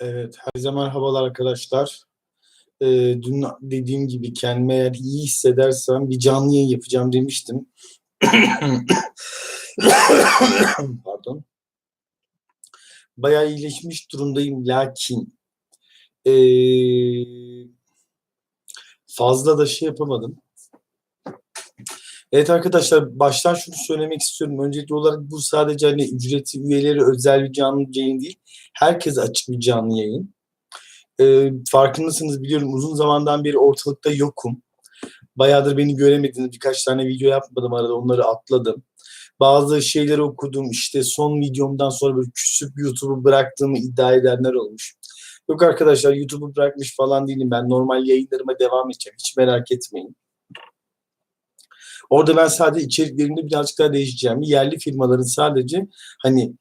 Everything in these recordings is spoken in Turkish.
Evet, herkese merhabalar arkadaşlar. Ee, dün dediğim gibi kendimi eğer iyi hissedersem bir canlı yayın yapacağım demiştim. Pardon. Bayağı iyileşmiş durumdayım lakin ee, fazla da şey yapamadım. Evet arkadaşlar baştan şunu söylemek istiyorum. Öncelikli olarak bu sadece hani ücretli üyeleri özel bir canlı yayın değil. Herkese açık bir canlı yayın. Ee, farkındasınız biliyorum uzun zamandan beri ortalıkta yokum. Bayağıdır beni göremediniz. Birkaç tane video yapmadım arada onları atladım. Bazı şeyleri okudum. İşte son videomdan sonra böyle küsüp YouTube'u bıraktığımı iddia edenler olmuş. Yok arkadaşlar YouTube'u bırakmış falan değilim. Ben normal yayınlarıma devam edeceğim. Hiç merak etmeyin. Orada ben sadece içeriklerinde birazcık daha değişeceğim. Yerli firmaların sadece hani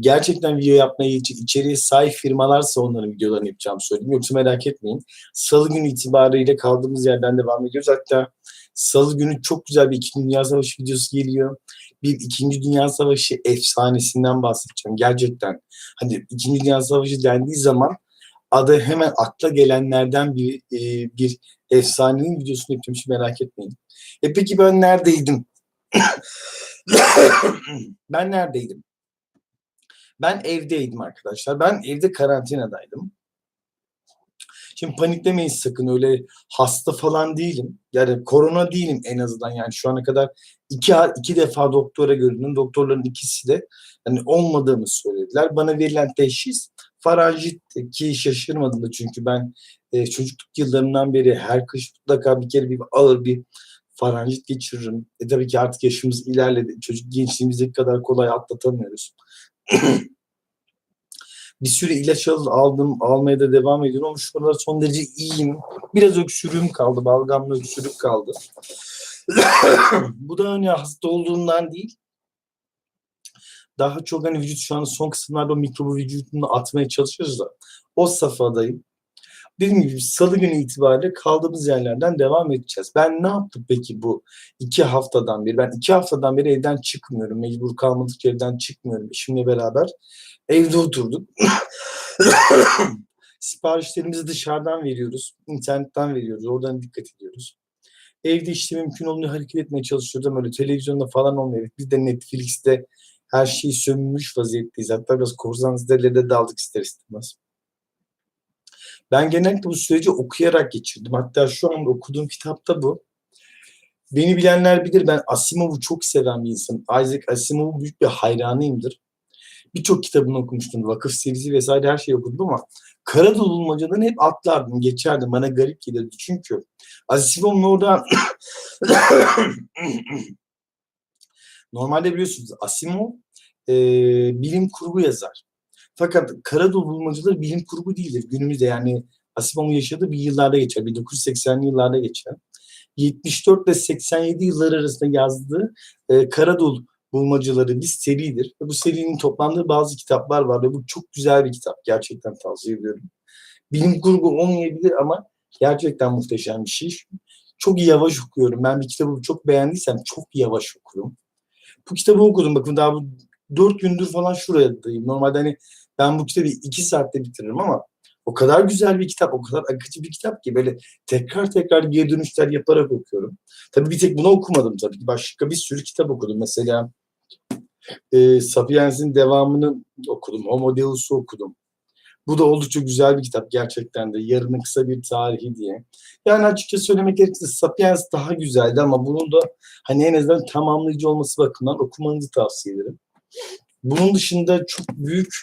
gerçekten video yapmaya için içeriye sahip firmalarsa onların videolarını yapacağım söyledim. Yoksa merak etmeyin. Salı günü itibariyle kaldığımız yerden devam ediyoruz. Hatta Salı günü çok güzel bir İkinci Dünya Savaşı videosu geliyor. Bir İkinci Dünya Savaşı efsanesinden bahsedeceğim. Gerçekten hani İkinci Dünya Savaşı dendiği zaman adı hemen akla gelenlerden bir, e, bir efsanenin videosunu. Hiç merak etmeyin. E peki ben neredeydim? ben neredeydim? Ben evdeydim arkadaşlar. Ben evde karantinadaydım. Şimdi paniklemeyin sakın öyle hasta falan değilim. Yani korona değilim en azından yani şu ana kadar iki, iki defa doktora göründüm. Doktorların ikisi de yani olmadığımı söylediler. Bana verilen teşhis faranjit ki şaşırmadım da çünkü ben e, çocukluk yıllarından beri her kış mutlaka bir kere bir ağır bir faranjit geçiririm. E tabii ki artık yaşımız ilerledi. Çocuk gençliğimizdeki kadar kolay atlatamıyoruz. bir süre ilaç aldım, almaya da devam ediyorum ama şu anda son derece iyiyim. Biraz öksürüğüm kaldı, balgamlı öksürük kaldı. Bu da hani hasta olduğundan değil. Daha çok hani vücut şu an son kısımlarda o mikrobu vücudunu atmaya çalışıyoruz da o safhadayım. Dediğim gibi salı günü itibariyle kaldığımız yerlerden devam edeceğiz. Ben ne yaptım peki bu iki haftadan beri? Ben iki haftadan beri evden çıkmıyorum. Mecbur kalmadıkça evden çıkmıyorum. Eşimle beraber evde oturduk. Siparişlerimizi dışarıdan veriyoruz. internetten veriyoruz. Oradan dikkat ediyoruz. Evde işte mümkün olduğunca hareket etmeye çalışıyoruz ama öyle televizyonda falan olmuyor. Biz de Netflix'te her şeyi sömürmüş vaziyetteyiz. Hatta biraz korsan dizilerle daldık ister istemez. Ben genellikle bu süreci okuyarak geçirdim. Hatta şu anda okuduğum kitapta bu. Beni bilenler bilir ben Asimov'u çok seven bir insanım. Isaac Asimov'u büyük bir hayranıyımdır. Birçok kitabını okumuştum. Vakıf serisi vesaire her şeyi okudum ama kara dolulmacadan hep atlardım, geçerdim. Bana garip gelirdi. Çünkü Asimov'un orada normalde biliyorsunuz Asimov e, bilim kurgu yazar. Fakat kara bulmacıları bilim kurgu değildir. Günümüzde yani Asimov'un yaşadığı bir yıllarda geçer. 1980'li yıllarda geçer. 74 ile 87 yılları arasında yazdığı e, Karadul bulmacaları bir seridir. Ve bu serinin toplandığı bazı kitaplar var ve bu çok güzel bir kitap. Gerçekten tavsiye ediyorum. Bilim kurgu olmayabilir ama gerçekten muhteşem bir şey. Çok yavaş okuyorum. Ben bir kitabı çok beğendiysem çok yavaş okurum. Bu kitabı okudum. Bakın daha bu dört gündür falan şuradayım. Normalde hani ben bu kitabı iki saatte bitiririm ama o kadar güzel bir kitap, o kadar akıcı bir kitap ki böyle tekrar tekrar geri dönüşler yaparak okuyorum. Tabii bir tek bunu okumadım tabii ki. Başka bir sürü kitap okudum. Mesela e, Sapiens'in devamını okudum. Homo Deus'u okudum. Bu da oldukça güzel bir kitap gerçekten de. Yarının kısa bir tarihi diye. Yani açıkça söylemek gerekirse Sapiens daha güzeldi ama bunun da hani en azından tamamlayıcı olması bakımından okumanızı tavsiye ederim. Bunun dışında çok büyük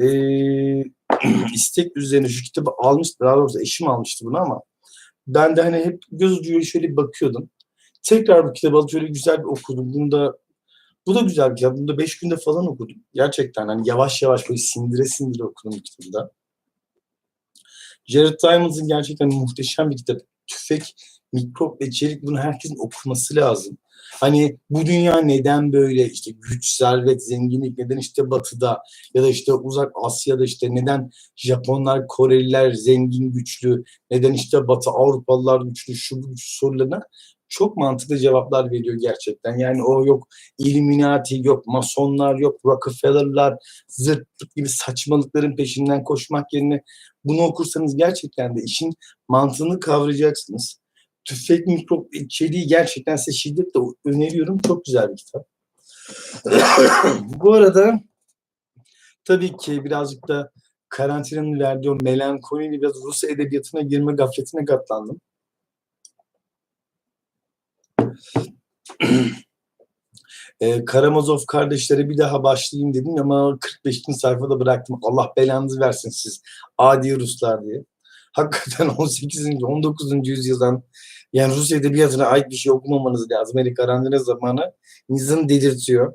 e, istek üzerine şu kitabı almıştı. Daha doğrusu eşim almıştı bunu ama ben de hani hep göz ucuyla şöyle bakıyordum. Tekrar bu kitabı alıp şöyle güzel bir okudum. Bunu da bu da güzel bir kitap. Bunu da beş günde falan okudum. Gerçekten hani yavaş yavaş böyle sindire sindire okudum kitabı da. Jared Diamond'ın gerçekten muhteşem bir kitap. Tüfek, mikrop ve içerik bunu herkesin okuması lazım. Hani bu dünya neden böyle işte güç, servet, zenginlik neden işte batıda ya da işte uzak Asya'da işte neden Japonlar, Koreliler zengin, güçlü, neden işte batı Avrupalılar güçlü, şu bu sorularına çok mantıklı cevaplar veriyor gerçekten. Yani o yok Illuminati, yok Masonlar, yok Rockefeller'lar, zırt gibi saçmalıkların peşinden koşmak yerine bunu okursanız gerçekten de işin mantığını kavrayacaksınız. Tüfek mikrop içeriği gerçekten size şiddetle öneriyorum. Çok güzel bir kitap. Bu arada tabii ki birazcık da karantinanın verdiği o melankoliyle biraz Rus edebiyatına girme gafletine katlandım. e, Karamazov kardeşlere bir daha başlayayım dedim ama 45. sayfada bıraktım. Allah belanızı versin siz adi Ruslar diye. Hakikaten 18. 19. yüzyıldan yani Rus edebiyatına ait bir şey okumamanız lazım. Hele karantina zamanı insanı delirtiyor.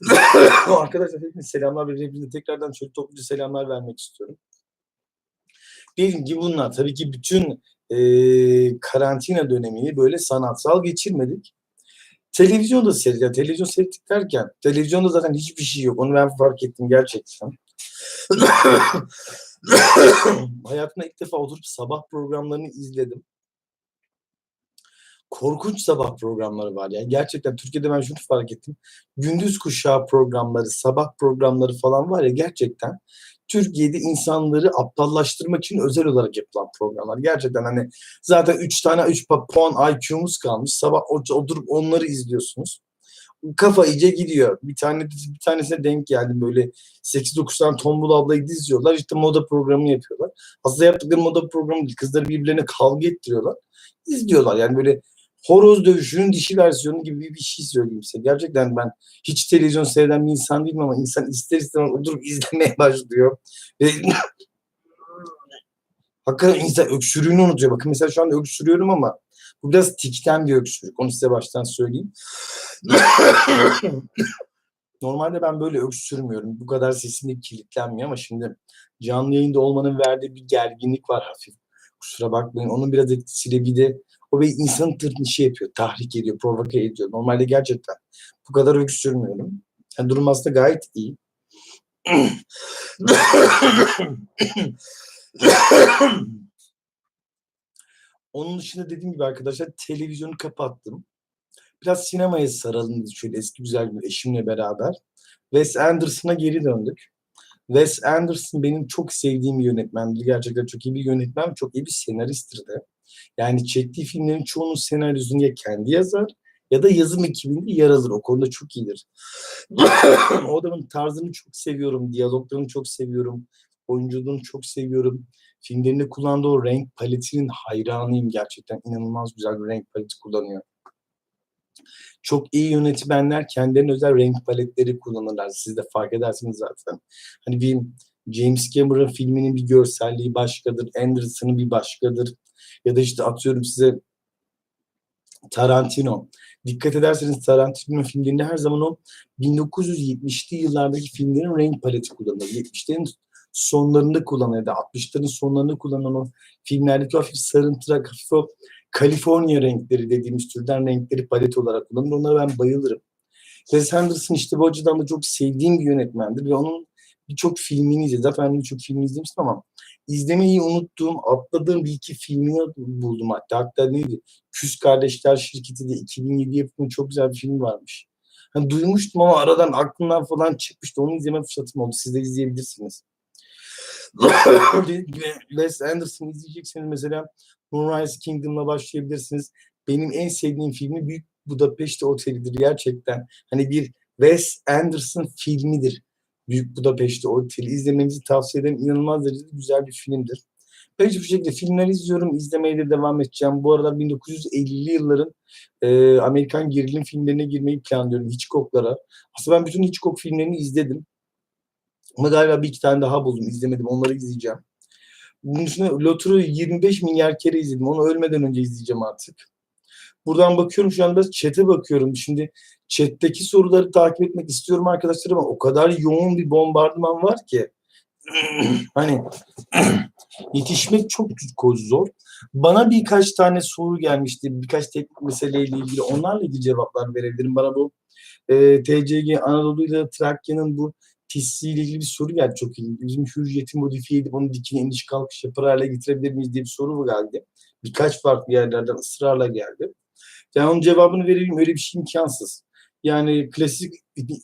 Arkadaşlar hepinize selamlar ve hepinize tekrardan şöyle topluca selamlar vermek istiyorum. Dediğim gibi bunlar tabii ki bütün e, karantina dönemini böyle sanatsal geçirmedik. Televizyonda seyredeceğim. Televizyon seyrettik derken televizyonda zaten hiçbir şey yok. Onu ben fark ettim gerçekten. Hayatımda ilk defa oturup sabah programlarını izledim. Korkunç sabah programları var ya. Gerçekten Türkiye'de ben şunu fark ettim. Gündüz kuşağı programları, sabah programları falan var ya gerçekten Türkiye'de insanları aptallaştırmak için özel olarak yapılan programlar. Gerçekten hani zaten 3 tane 3 puan IQ'muz kalmış. Sabah oturup onları izliyorsunuz. Kafa iyice gidiyor. Bir tane bir tanesine denk geldim böyle 8-9 tane tombul ablayı diziyorlar. İşte moda programı yapıyorlar. Aslında yaptıkları moda programı değil. Kızları birbirlerine kavga ettiriyorlar. İzliyorlar. Yani böyle horoz dövüşünün dişi versiyonu gibi bir şey söyleyeyim size. Gerçekten ben hiç televizyon seyreden bir insan değilim ama insan ister istemez oturup izlemeye başlıyor. Ve hakikaten insan öksürüğünü unutuyor. Bakın mesela şu an öksürüyorum ama bu biraz tikten bir öksürük. Onu size baştan söyleyeyim. Normalde ben böyle öksürmüyorum. Bu kadar sesim kilitlenmiyor ama şimdi canlı yayında olmanın verdiği bir gerginlik var hafif. Kusura bakmayın. Onun biraz etkisiyle bir de o bir insanın tırnışı şey yapıyor, tahrik ediyor, provoke ediyor. Normalde gerçekten bu kadar öksürmüyorum. Yani durum aslında gayet iyi. Onun dışında dediğim gibi arkadaşlar televizyonu kapattım. Biraz sinemaya saralım dedik şöyle eski güzel bir eşimle beraber. Wes Anderson'a geri döndük. Wes Anderson benim çok sevdiğim bir yönetmendir. Gerçekten çok iyi bir yönetmen, çok iyi bir senaristtir de. Yani çektiği filmlerin çoğunun senaryosunu ya kendi yazar ya da yazım ekibinde yer alır. O konuda çok iyidir. o adamın tarzını çok seviyorum. Diyaloglarını çok seviyorum. Oyunculuğunu çok seviyorum. Filmlerinde kullandığı o renk paletinin hayranıyım gerçekten. İnanılmaz güzel bir renk paleti kullanıyor. Çok iyi yönetmenler kendilerine özel renk paletleri kullanırlar. Siz de fark edersiniz zaten. Hani bir James Cameron filminin bir görselliği başkadır. Anderson'ın bir başkadır. Ya da işte atıyorum size Tarantino. Dikkat ederseniz Tarantino filmlerinde her zaman o 1970'li yıllardaki filmlerin renk paleti kullanılır. 70'lerin sonlarında kullanılır ya da 60'ların sonlarında kullanılan o filmlerdeki hafif sarımtırak, hafif o Kaliforniya renkleri dediğimiz türden renkleri palet olarak kullanılır. Onlara ben bayılırım. Wes Anderson işte bu açıdan da çok sevdiğim bir yönetmendir ve onun birçok filmini izledim. Zaten birçok filmi izlemiştim ama izlemeyi unuttuğum, atladığım bir iki filmini buldum hatta. Hatta neydi? Küs Kardeşler Şirketi de 2007 yapımı çok güzel bir film varmış. Hani duymuştum ama aradan aklımdan falan çıkmıştı. Onu izleme fırsatım oldu. Siz de izleyebilirsiniz. Les Anderson izleyecekseniz mesela Moonrise Kingdom'la başlayabilirsiniz. Benim en sevdiğim filmi Büyük Budapest Oteli'dir gerçekten. Hani bir Wes Anderson filmidir. Büyük Budapest Oteli izlemenizi tavsiye ederim. İnanılmaz derecede güzel bir filmdir. Ben hiçbir şekilde filmler izliyorum. izlemeye de devam edeceğim. Bu arada 1950'li yılların e, Amerikan gerilim filmlerine girmeyi planlıyorum. Hitchcock'lara. Aslında ben bütün Hitchcock filmlerini izledim. Ama galiba bir iki tane daha buldum. izlemedim. Onları izleyeceğim. Bunun dışında Lotur'u 25 milyar kere izledim. Onu ölmeden önce izleyeceğim artık. Buradan bakıyorum şu anda chat'e bakıyorum. Şimdi chat'teki soruları takip etmek istiyorum arkadaşlar ama o kadar yoğun bir bombardıman var ki hani yetişmek çok zor. Bana birkaç tane soru gelmişti. Birkaç teknik meseleyle ilgili. Onlarla ilgili cevaplar verebilirim. Bana bu e, TCG Anadolu ile Trakya'nın bu TİS'i ile ilgili bir soru geldi çok ilginç. Bizim hürriyeti modifiye edip onu dikine iniş kalkış yapar hale getirebilir miyiz diye bir soru geldi. Birkaç farklı yerlerden ısrarla geldi. Yani onun cevabını vereyim öyle bir şey imkansız. Yani klasik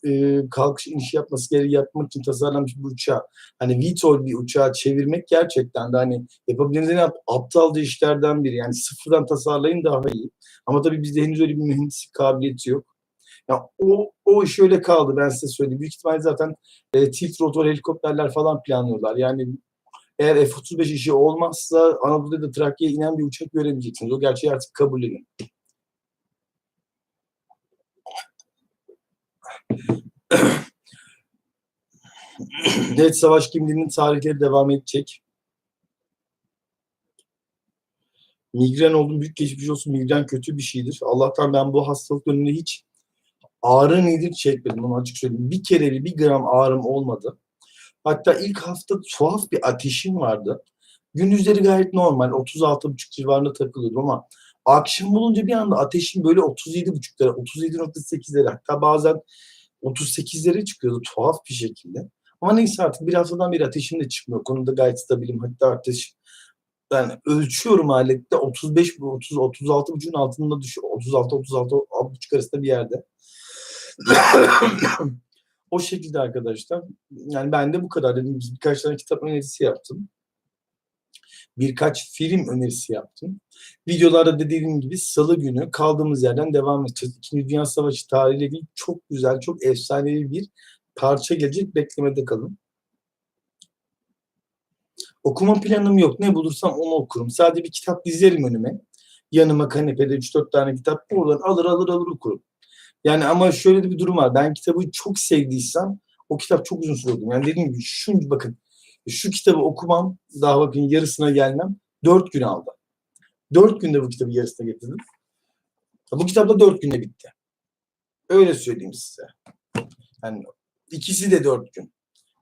e, kalkış iniş yapması gereği yapmak için tasarlanmış bir uçağı hani VTOL bir uçağı çevirmek gerçekten de hani yapabileceğiniz en aptalca işlerden biri. Yani sıfırdan tasarlayın daha iyi. Ama tabii bizde henüz öyle bir mühendislik kabiliyeti yok. Ya o, o iş öyle kaldı ben size söyleyeyim. Büyük ihtimalle zaten e, tilt rotor helikopterler falan planlıyorlar. Yani eğer F-35 işi olmazsa Anadolu'da da Trakya'ya inen bir uçak göremeyeceksiniz. O gerçeği artık kabul evet savaş kimliğinin tarihleri devam edecek. Migren oldum büyük geçmiş olsun. Migren kötü bir şeydir. Allah'tan ben bu hastalık döneminde hiç ağrı nedir çekmedim onu açık söyleyeyim. Bir kere bir, bir gram ağrım olmadı. Hatta ilk hafta tuhaf bir ateşim vardı. Gündüzleri gayet normal 36,5 civarında takılıyordum ama akşam olunca bir anda ateşim böyle 37,5'lara 37.8'lere hatta bazen 38'lere çıkıyordu tuhaf bir şekilde. Ama neyse artık bir haftadan beri ateşim de çıkmıyor. Konuda gayet stabilim. Hatta ateş yani ölçüyorum alette 35 30 36 buçuğun altında düşüyor. 36 36 buçuk arasında bir yerde. o şekilde arkadaşlar. Yani ben de bu kadar dedim. Birkaç tane kitap önerisi yaptım. Birkaç film önerisi yaptım. Videolarda dediğim gibi salı günü kaldığımız yerden devam edeceğiz. İkinci Dünya Savaşı tarihiyle ilgili çok güzel, çok efsanevi bir parça gelecek. Beklemede kalın. Okuma planım yok. Ne bulursam onu okurum. Sadece bir kitap dizerim önüme. Yanıma kanepede 3-4 tane kitap oradan alır alır alır okurum. Yani ama şöyle bir durum var. Ben kitabı çok sevdiysem o kitap çok uzun süre okudum. Yani dediğim gibi şu bakın şu kitabı okumam daha bakın yarısına gelmem dört gün aldı. Dört günde bu kitabı yarısına getirdim. Bu kitap da dört günde bitti. Öyle söyleyeyim size. Yani ikisi de dört gün.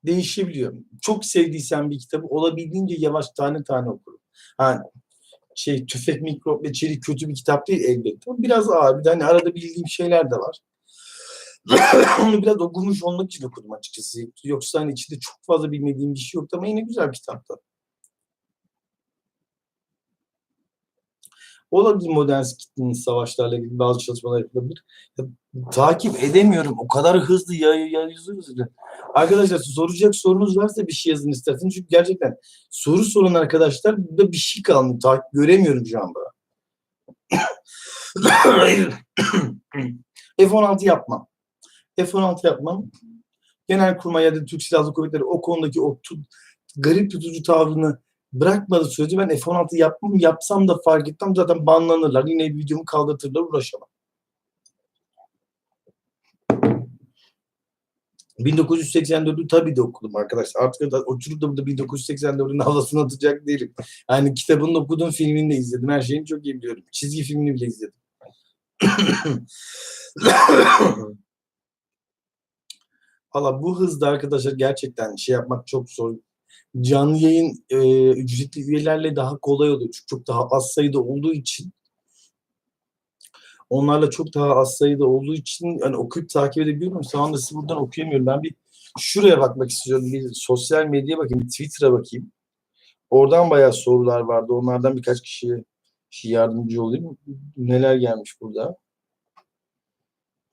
Değişebiliyor. Çok sevdiysem bir kitabı olabildiğince yavaş tane tane okurum. Yani şey tüfek, mikrop ve çelik kötü bir kitap değil elbette. Biraz ağır. Bir de hani arada bildiğim şeyler de var. Onu biraz okumuş olmak için okudum açıkçası. Yoksa hani içinde çok fazla bilmediğim bir şey yoktu ama yine güzel bir kitaptı. Olabilir modern kitlenin savaşlarla ilgili bazı çalışmalar yapılabilir. Ya, takip edemiyorum. O kadar hızlı yazıyoruz. Arkadaşlar soracak sorunuz varsa bir şey yazın isterseniz. Çünkü gerçekten soru sorun arkadaşlar burada bir şey kalmıyor. Takip göremiyorum şu anda. F-16 yapmam. F-16 yapmam. Genelkurmay ya da Türk Silahlı Kuvvetleri o konudaki o tut, garip tutucu tavrını bırakmadı sürece ben F-16 yapmam. Yapsam da fark etmem zaten banlanırlar. Yine videomu kaldırtırlar uğraşamam. 1984'ü tabii de okudum arkadaşlar. Artık da oturup da burada 1984'ün havasını atacak değilim. Yani kitabını okudum, filmini de izledim. Her şeyini çok iyi biliyorum. Çizgi filmini bile izledim. Valla bu hızda arkadaşlar gerçekten şey yapmak çok zor. Canlı yayın e, ücretli üyelerle daha kolay oluyor. Çünkü çok daha az sayıda olduğu için onlarla çok daha az sayıda olduğu için hani okuyup takip edebiliyorum. Şu anda sizi buradan okuyamıyorum. Ben bir şuraya bakmak istiyorum. Bir sosyal medyaya bakayım. Bir Twitter'a bakayım. Oradan bayağı sorular vardı. Onlardan birkaç kişiye yardımcı olayım. Neler gelmiş burada?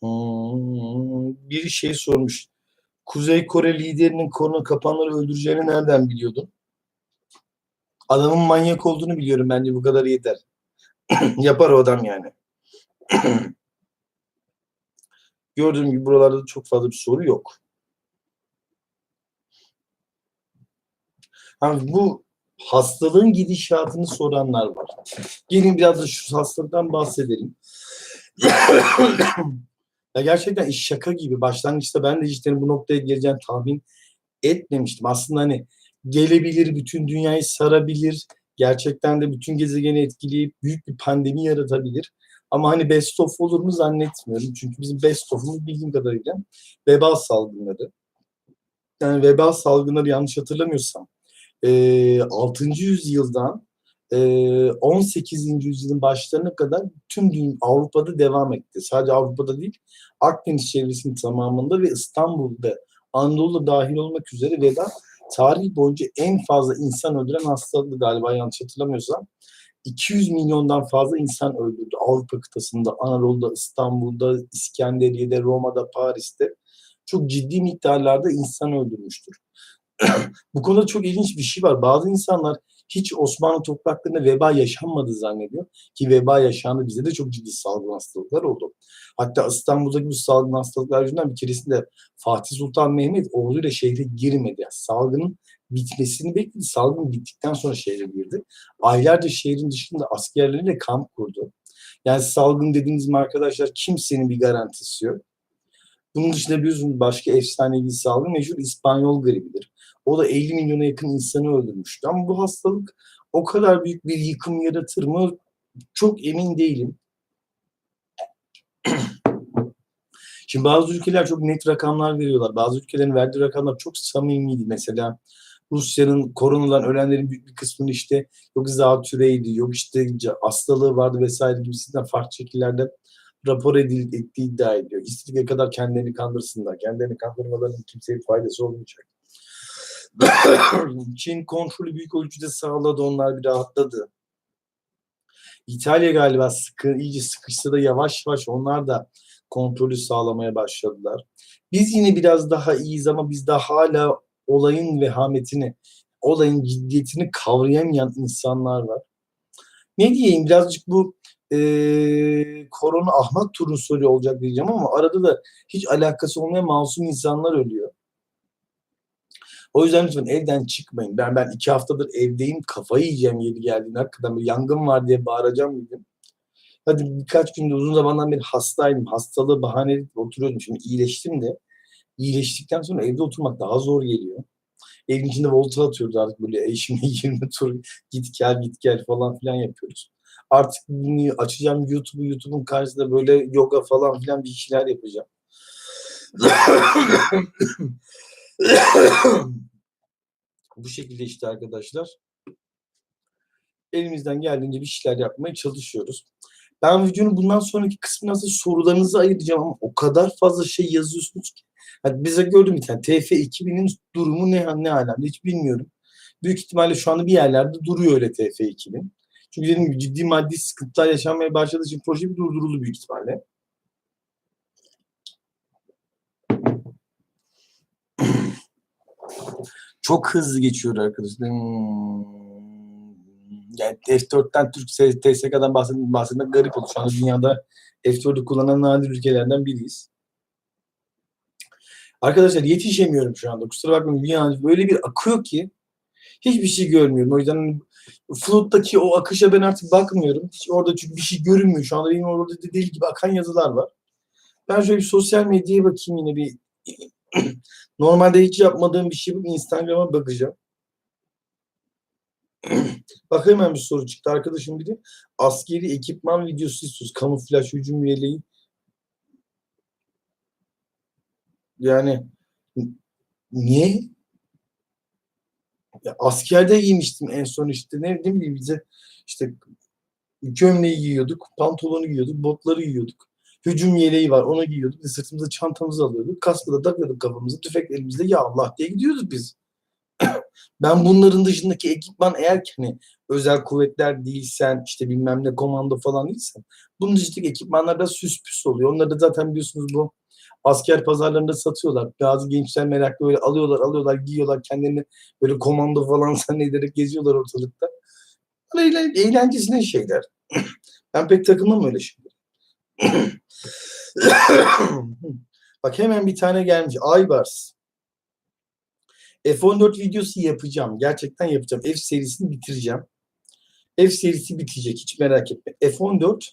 Hmm, biri şey sormuş. Kuzey Kore liderinin korona kapanları öldüreceğini nereden biliyordun? Adamın manyak olduğunu biliyorum bence bu kadar yeter. Yapar o adam yani. Gördüğüm gibi buralarda çok fazla bir soru yok. Yani bu hastalığın gidişatını soranlar var. Gelin biraz da şu hastalıktan bahsedelim. ya gerçekten iş şaka gibi. Başlangıçta ben de işte bu noktaya geleceğini tahmin etmemiştim. Aslında hani gelebilir, bütün dünyayı sarabilir, gerçekten de bütün gezegeni etkileyip büyük bir pandemi yaratabilir. Ama hani best of olur mu zannetmiyorum. Çünkü bizim best of'umuz bildiğim kadarıyla veba salgınları. Yani veba salgınları yanlış hatırlamıyorsam 6. yüzyıldan 18. yüzyılın başlarına kadar tüm Avrupa'da devam etti. Sadece Avrupa'da değil, Akdeniz çevresinin tamamında ve İstanbul'da, Anadolu'da dahil olmak üzere veba tarih boyunca en fazla insan öldüren hastalıktı galiba yanlış hatırlamıyorsam. 200 milyondan fazla insan öldürdü. Avrupa kıtasında, Anadolu'da, İstanbul'da, İskenderiye'de, Roma'da, Paris'te çok ciddi miktarlarda insan öldürmüştür. Bu konuda çok ilginç bir şey var. Bazı insanlar hiç Osmanlı topraklarında veba yaşanmadı zannediyor. Ki veba yaşandı. Bize de çok ciddi salgın hastalıklar oldu. Hatta İstanbul'daki bu salgın hastalıklar yüzünden bir keresinde Fatih Sultan Mehmet orduyla şehre girmedi. Yani salgının bitmesini bekledi. Salgın bittikten sonra şehre girdi. Aylarca şehrin dışında askerleriyle kamp kurdu. Yani salgın dediğiniz arkadaşlar kimsenin bir garantisi yok. Bunun dışında biliyorsunuz başka efsanevi salgın meşhur İspanyol gribidir. O da 50 milyona yakın insanı öldürmüştü. Ama bu hastalık o kadar büyük bir yıkım yaratır mı çok emin değilim. Şimdi bazı ülkeler çok net rakamlar veriyorlar. Bazı ülkelerin verdiği rakamlar çok samimiydi. Mesela Rusya'nın koronadan ölenlerin büyük bir kısmını işte yok zatüreydi, yok işte hastalığı vardı vesaire gibisinden farklı şekillerde rapor edildi, ettiği iddia ediyor. İstediği kadar kendilerini kandırsınlar. Kendilerini kandırmalarının kimseye faydası olmayacak. Çin kontrolü büyük ölçüde sağladı. Onlar bir rahatladı. İtalya galiba sıkı, iyice sıkışsa da yavaş yavaş onlar da kontrolü sağlamaya başladılar. Biz yine biraz daha iyiyiz ama bizde hala olayın vehametini, olayın ciddiyetini kavrayamayan insanlar var. Ne diyeyim birazcık bu e, korona ahmak turun soru olacak diyeceğim ama arada da hiç alakası olmayan masum insanlar ölüyor. O yüzden lütfen evden çıkmayın. Ben ben iki haftadır evdeyim. Kafayı yiyeceğim yeri geldiğinde. Hakikaten bir yangın var diye bağıracağım dedim. Hadi birkaç günde uzun zamandan beri hastaydım. Hastalığı bahane edip oturuyordum. Şimdi iyileştim de. İyileştikten sonra evde oturmak daha zor geliyor. Evin içinde volta atıyoruz artık böyle eşimle 20 tur git gel git gel falan filan yapıyoruz. Artık açacağım YouTube'u YouTube'un karşısında böyle yoga falan filan bir şeyler yapacağım. Bu şekilde işte arkadaşlar. Elimizden geldiğince bir şeyler yapmaya çalışıyoruz. Ben videonun bundan sonraki kısmına nasıl sorularınızı ayıracağım ama o kadar fazla şey yazıyorsunuz ki. Hani bize gördüm bir tane TF 2000'in durumu ne, ne alemde hiç bilmiyorum. Büyük ihtimalle şu anda bir yerlerde duruyor öyle TF 2000. Çünkü gibi ciddi maddi sıkıntılar yaşanmaya başladığı için proje bir durduruldu büyük ihtimalle. Çok hızlı geçiyor arkadaşlar. Hmm. Yani F4'ten Türk TSK'dan bahsetmek, bahsetmek garip oldu. Şu anda dünyada F4'ü kullanan nadir ülkelerden biriyiz. Arkadaşlar yetişemiyorum şu anda. Kusura bakmayın. Yani böyle bir akıyor ki hiçbir şey görmüyorum. O yüzden Flood'daki o akışa ben artık bakmıyorum. Hiç orada çünkü bir şey görünmüyor. Şu anda benim orada değil gibi akan yazılar var. Ben şöyle bir sosyal medyaya bakayım yine bir Normalde hiç yapmadığım bir şey bu. Instagram'a bakacağım. Bak hemen bir soru çıktı. Arkadaşım biri askeri ekipman videosu istiyoruz. Kamuflaj hücum yeleği. Yani niye? Ya askerde giymiştim en son işte ne, ne bileyim bize işte gömleği giyiyorduk, pantolonu giyiyorduk, botları giyiyorduk hücum yeleği var onu giyiyorduk. Biz sırtımıza çantamızı alıyorduk. Kaskı da takıyorduk kafamıza. Tüfek ya Allah diye gidiyorduk biz. ben bunların dışındaki ekipman eğer ki hani özel kuvvetler değilsen işte bilmem ne komando falan değilsen bunun dışındaki ekipmanlar da süs püs oluyor. Onları da zaten biliyorsunuz bu asker pazarlarında satıyorlar. Bazı gençler meraklı böyle alıyorlar alıyorlar giyiyorlar kendilerini böyle komando falan zannederek geziyorlar ortalıkta. Eğlencesine şeyler. ben pek takılmam öyle şeyler. Bak hemen bir tane gelmiş. Aybars. F14 videosu yapacağım. Gerçekten yapacağım. F serisini bitireceğim. F serisi bitecek. Hiç merak etme. F14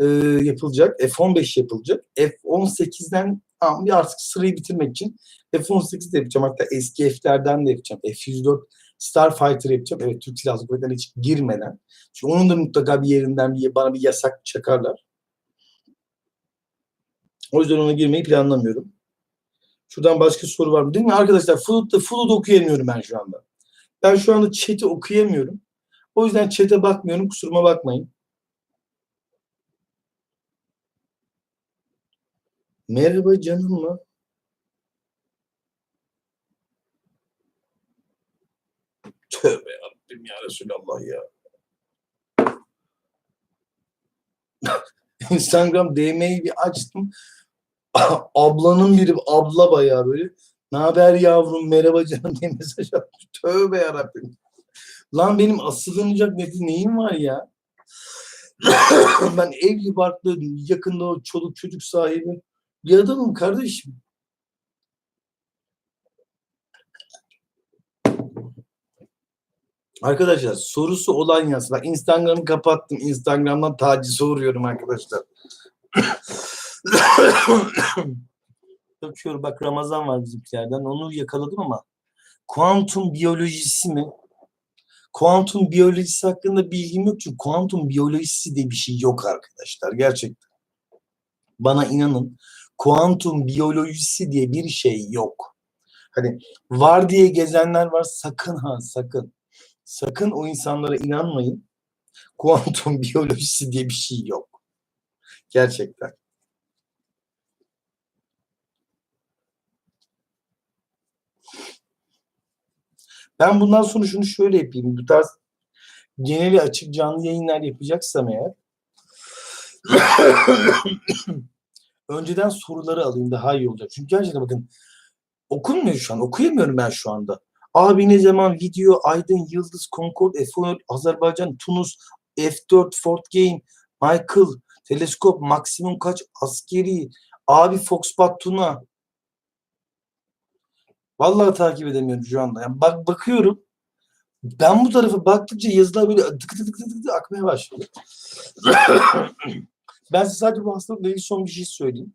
e, yapılacak. F15 yapılacak. F18'den tamam, bir artık sırayı bitirmek için F18 de yapacağım. Hatta eski F'lerden de yapacağım. F104 Starfighter yapacağım. Evet Türk Silahlı Kuvvetleri'ne hiç girmeden. Çünkü onun da mutlaka bir yerinden bir, bana bir yasak çakarlar. O yüzden ona girmeyi planlamıyorum. Şuradan başka soru var mı? Değil mi arkadaşlar? Flood'da Flood okuyamıyorum ben şu anda. Ben şu anda chat'i okuyamıyorum. O yüzden chat'e bakmıyorum. Kusuruma bakmayın. Merhaba canım mı? Tövbe yarabbim ya Resulallah ya. Instagram DM'yi bir açtım. Ablanın biri abla bayağı böyle. Ne haber yavrum merhaba canım diye mesaj atmış. Tövbe yarabbim. Lan benim asılınacak ne, neyim var ya? ben evli barklı yakında o çoluk çocuk sahibi bir adamım kardeşim. Arkadaşlar sorusu olan yazsın. Bak Instagram'ı kapattım. Instagram'dan tacize uğruyorum arkadaşlar. Bakıyorum bak Ramazan var bizimkilerden. Onu yakaladım ama kuantum biyolojisi mi? Kuantum biyolojisi hakkında bilgim yok çünkü kuantum biyolojisi diye bir şey yok arkadaşlar gerçekten. Bana inanın kuantum biyolojisi diye bir şey yok. Hani var diye gezenler var sakın ha sakın. Sakın o insanlara inanmayın. Kuantum biyolojisi diye bir şey yok. Gerçekten. Ben bundan sonra şunu şöyle yapayım. Bu tarz geneli açık canlı yayınlar yapacaksam eğer önceden soruları alayım daha iyi olacak. Çünkü gerçekten bakın okunmuyor şu an. Okuyamıyorum ben şu anda. Abi ne zaman video, Aydın, Yıldız, Concord, F10, Azerbaycan, Tunus, F4, Fort Game, Michael, Teleskop, maksimum kaç, askeri, abi Foxbat Tuna. Vallahi takip edemiyorum şu anda. Yani bak bakıyorum. Ben bu tarafa baktıkça yazılar böyle tık tık tık tık tık akmaya başladı. ben size sadece bu hastalıkla ilgili son bir şey söyleyeyim.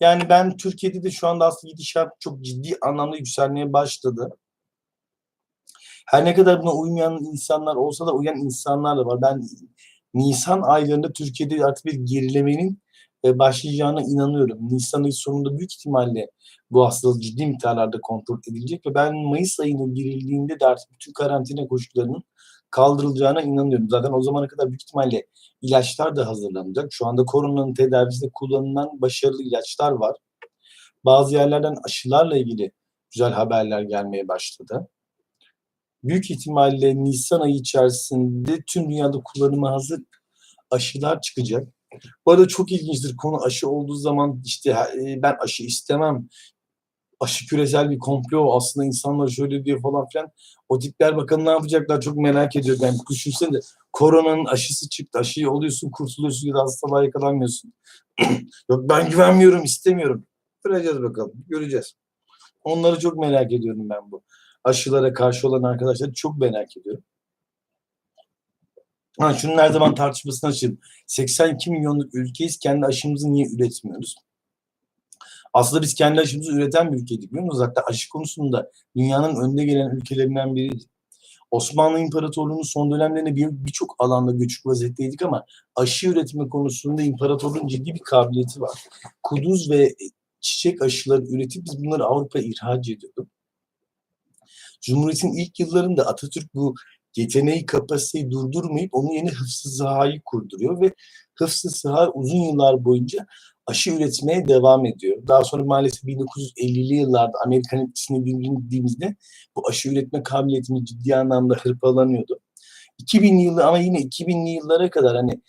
Yani ben Türkiye'de de şu anda aslında gidişat çok ciddi anlamda yükselmeye başladı. Her ne kadar buna uymayan insanlar olsa da uyan insanlar da var. Ben Nisan aylarında Türkiye'de artık bir gerilemenin başlayacağına inanıyorum. Nisan ayı sonunda büyük ihtimalle bu hastalık ciddi miktarlarda kontrol edilecek ve ben Mayıs ayına girildiğinde de artık bütün karantina koşullarının kaldırılacağına inanıyorum. Zaten o zamana kadar büyük ihtimalle ilaçlar da hazırlanacak. Şu anda koronanın tedavisinde kullanılan başarılı ilaçlar var. Bazı yerlerden aşılarla ilgili güzel haberler gelmeye başladı. Büyük ihtimalle Nisan ayı içerisinde tüm dünyada kullanıma hazır aşılar çıkacak. Bu arada çok ilginçtir konu aşı olduğu zaman işte e, ben aşı istemem. Aşı küresel bir komplo aslında insanlar şöyle diyor falan filan. O tipler bakalım ne yapacaklar çok merak ediyorum. Yani düşünsene koronanın aşısı çıktı. Aşıyı oluyorsun kurtuluyorsun ya da hastalığa yakalanmıyorsun. Yok ben güvenmiyorum istemiyorum. Göreceğiz bakalım göreceğiz. Onları çok merak ediyorum ben bu. Aşılara karşı olan arkadaşları çok merak ediyorum. Ha, şunun her zaman tartışmasını açayım. 82 milyonluk ülkeyiz. Kendi aşımızı niye üretmiyoruz? Aslında biz kendi aşımızı üreten bir ülkeydik biliyor musunuz? Hatta aşı konusunda dünyanın önde gelen ülkelerinden biriydi. Osmanlı İmparatorluğu'nun son dönemlerinde birçok bir alanda göçük vaziyetteydik ama aşı üretimi konusunda imparatorluğun ciddi bir kabiliyeti var. Kuduz ve çiçek aşıları üretip biz bunları Avrupa'ya ihraç ediyorduk. Cumhuriyet'in ilk yıllarında Atatürk bu yeteneği, kapasiteyi durdurmayıp onun yeni hıfzı sahayı kurduruyor ve hıfzı saha uzun yıllar boyunca aşı üretmeye devam ediyor. Daha sonra maalesef 1950'li yıllarda Amerikan etkisini bildiğimizde bu aşı üretme kabiliyetini ciddi anlamda hırpalanıyordu. 2000 yılı ama yine 2000'li yıllara kadar hani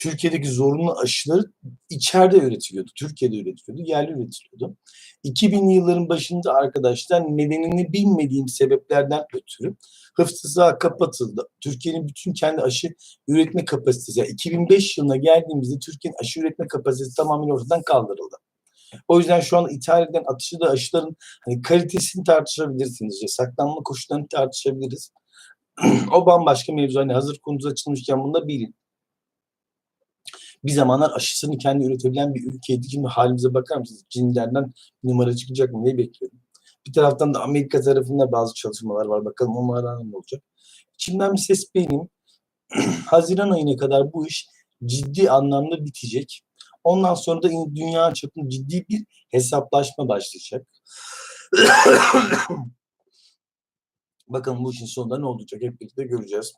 Türkiye'deki zorunlu aşıları içeride üretiliyordu. Türkiye'de üretiliyordu, yerli üretiliyordu. 2000'li yılların başında arkadaşlar nedenini bilmediğim sebeplerden ötürü hıfzı kapatıldı. Türkiye'nin bütün kendi aşı üretme kapasitesi, yani 2005 yılına geldiğimizde Türkiye'nin aşı üretme kapasitesi tamamen ortadan kaldırıldı. O yüzden şu an ithal edilen atışı da aşıların hani kalitesini tartışabilirsiniz. Saklanma koşullarını tartışabiliriz. o bambaşka mevzu. Hani hazır konumuz açılmışken bunu da bilin bir zamanlar aşısını kendi üretebilen bir ülkeydi. Şimdi halimize bakar mısınız? Cinlerden numara çıkacak mı diye bekliyorum. Bir taraftan da Amerika tarafında bazı çalışmalar var. Bakalım onlardan ne olacak. İçimden bir ses benim. Haziran ayına kadar bu iş ciddi anlamda bitecek. Ondan sonra da dünya çapında ciddi bir hesaplaşma başlayacak. Bakalım bu işin sonunda ne olacak hep birlikte göreceğiz.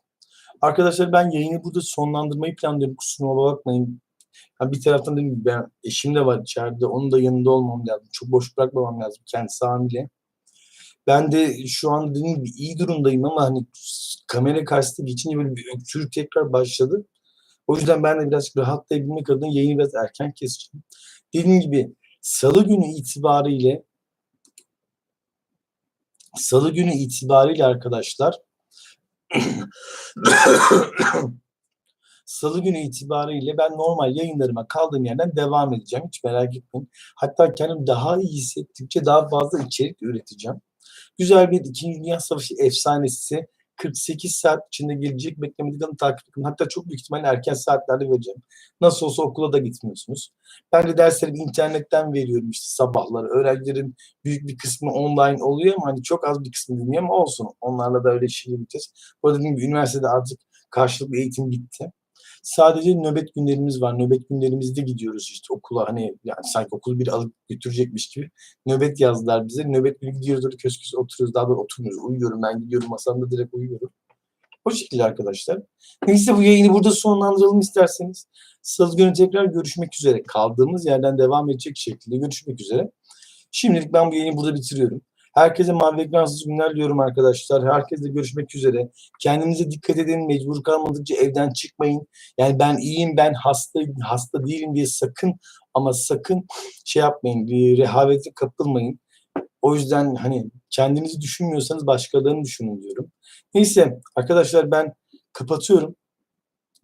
Arkadaşlar ben yayını burada sonlandırmayı planlıyorum. Kusuruma bakmayın. Ha, bir taraftan dedim ben eşim de var içeride. Onun da yanında olmam lazım. Çok boş bırakmamam lazım. Kendisi hamile. Ben de şu an dedim iyi durumdayım ama hani kamera karşısında geçince böyle bir öksürük tekrar başladı. O yüzden ben de birazcık rahatlayabilmek adına yayını biraz erken keseceğim. Dediğim gibi salı günü itibariyle salı günü itibariyle arkadaşlar Salı günü itibariyle ben normal yayınlarıma kaldığım yerden devam edeceğim. Hiç merak etmeyin. Hatta kendimi daha iyi hissettikçe daha fazla içerik üreteceğim. Güzel bir İkinci Dünya Savaşı efsanesi 48 saat içinde gelecek beklemediklerini takip edin. Hatta çok büyük ihtimalle erken saatlerde vereceğim. Nasıl olsa okula da gitmiyorsunuz. Ben de derslerimi internetten veriyorum işte sabahları. Öğrencilerin büyük bir kısmı online oluyor ama hani çok az bir kısmı dinliyor ama olsun. Onlarla da öyle şey yapacağız. Bu arada dediğim gibi üniversitede artık karşılıklı eğitim bitti. Sadece nöbet günlerimiz var. Nöbet günlerimizde gidiyoruz işte okula hani yani sanki okulu bir alıp götürecekmiş gibi. Nöbet yazdılar bize. Nöbet günü gidiyoruz orada kös kös oturuyoruz. Daha da oturmuyoruz. Uyuyorum ben gidiyorum masamda direkt uyuyorum. O şekilde arkadaşlar. Neyse bu yayını burada sonlandıralım isterseniz. Salı günü tekrar görüşmek üzere. Kaldığımız yerden devam edecek şekilde görüşmek üzere. Şimdilik ben bu yayını burada bitiriyorum. Herkese mavi ekransız günler diliyorum arkadaşlar. Herkesle görüşmek üzere. Kendinize dikkat edin. Mecbur kalmadıkça evden çıkmayın. Yani ben iyiyim, ben hasta hasta değilim diye sakın ama sakın şey yapmayın. Bir rehavete kapılmayın. O yüzden hani kendinizi düşünmüyorsanız başkalarını düşünün diyorum. Neyse arkadaşlar ben kapatıyorum.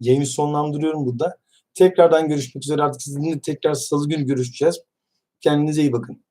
Yayını sonlandırıyorum burada. Tekrardan görüşmek üzere. Artık sizinle tekrar salı günü görüşeceğiz. Kendinize iyi bakın.